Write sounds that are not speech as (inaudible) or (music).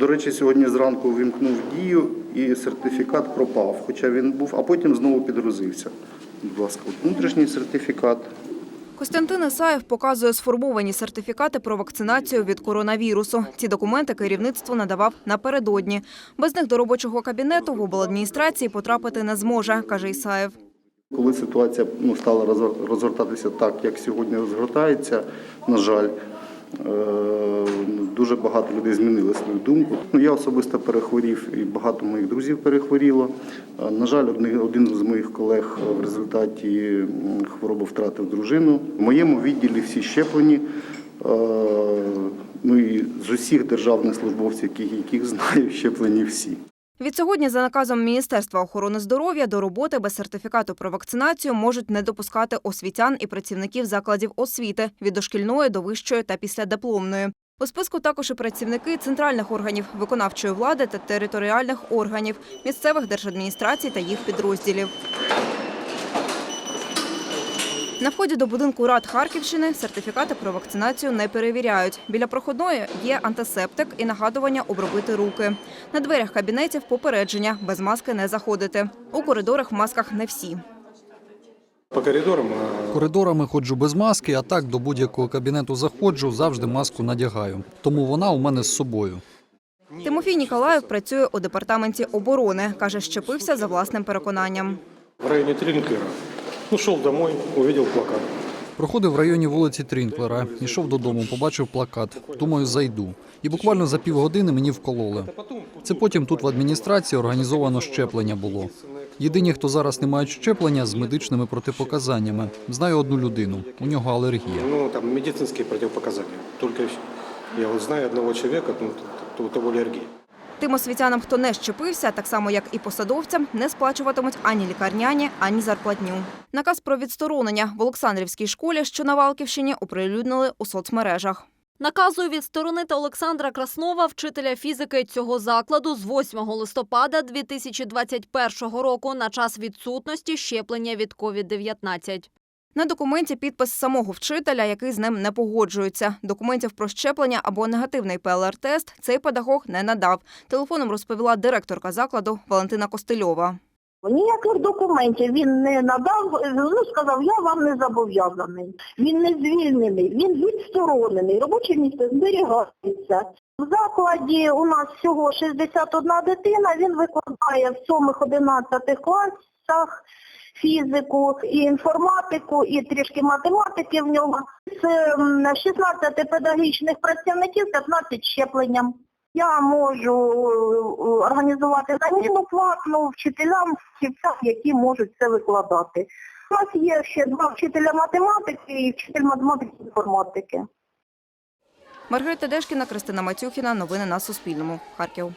До речі, сьогодні зранку вимкнув дію і сертифікат пропав, хоча він був, а потім знову підгрузився. Будь ласка, внутрішній сертифікат. Костянтин Ісаєв показує сформовані сертифікати про вакцинацію від коронавірусу. Ці документи керівництво надавав напередодні. Без них до робочого кабінету в обладміністрації потрапити не зможе, каже Ісаєв. Коли ситуація ну, стала розгор- розгортатися так, як сьогодні розгортається, на жаль, дуже багато людей змінили свою думку. Ну, я особисто перехворів і багато моїх друзів перехворіло. Е, На жаль, один- з моїх колег в результаті хвороби втратив дружину. В моєму відділі всі щеплені. Е, Ну і з усіх державних службовців, яких знаю, (laughs) щеплені всі. Відсьогодні за наказом Міністерства охорони здоров'я до роботи без сертифікату про вакцинацію можуть не допускати освітян і працівників закладів освіти від дошкільної до вищої та післядипломної. У списку також і працівники центральних органів виконавчої влади та територіальних органів, місцевих держадміністрацій та їх підрозділів. На вході до будинку рад Харківщини сертифікати про вакцинацію не перевіряють. Біля проходної є антисептик і нагадування обробити руки. На дверях кабінетів попередження – без маски не заходити. У коридорах в масках не всі. По коридорам Коридорами ходжу без маски, а так до будь-якого кабінету заходжу, завжди маску надягаю. Тому вона у мене з собою. Тимофій Ніколаєв працює у департаменті оборони. Каже, щепився за власним переконанням. в районе Тринклера. Ну, шел домой, увидел плакат. Проходив в районі вулиці Трінклера, йшов додому, побачив плакат. Думаю, зайду. І буквально за півгодини мені вкололи. Це потім тут в адміністрації організовано щеплення було. Єдині, хто зараз не мають щеплення з медичними протипоказаннями. Знаю одну людину. У нього алергія. Ну, там медицинские противопоказания. Только и всё. я знаю одного человека, ну, т- Тим освітянам, хто не щепився, так само як і посадовцям, не сплачуватимуть ані лікарняні, ані зарплатню. Наказ про відсторонення в Олександрівській школі, що на Валківщині, оприлюднили у соцмережах. Наказую відсторонити Олександра Краснова, вчителя фізики цього закладу з 8 листопада 2021 року на час відсутності щеплення від COVID-19. На документі підпис самого вчителя, який з ним не погоджується. Документів про щеплення або негативний ПЛР-тест цей педагог не надав. Телефоном розповіла директорка закладу Валентина Костельова. Ніяких документів він не надав, ну сказав, я вам не зобов'язаний. Він не звільнений, він відсторонений, робоче місце зберігається. В закладі у нас всього 61 дитина, він викладає в 7-11 класах фізику і інформатику, і трішки математики в нього. З 16 педагогічних працівників 15 щепленням. Я можу е, організувати заміну платну вчителям, фахівцям, які можуть це викладати. У нас є ще два вчителя математики і вчитель математики інформатики. Маргарита Дешкіна, Кристина Матюхіна. Новини на Суспільному. Харків.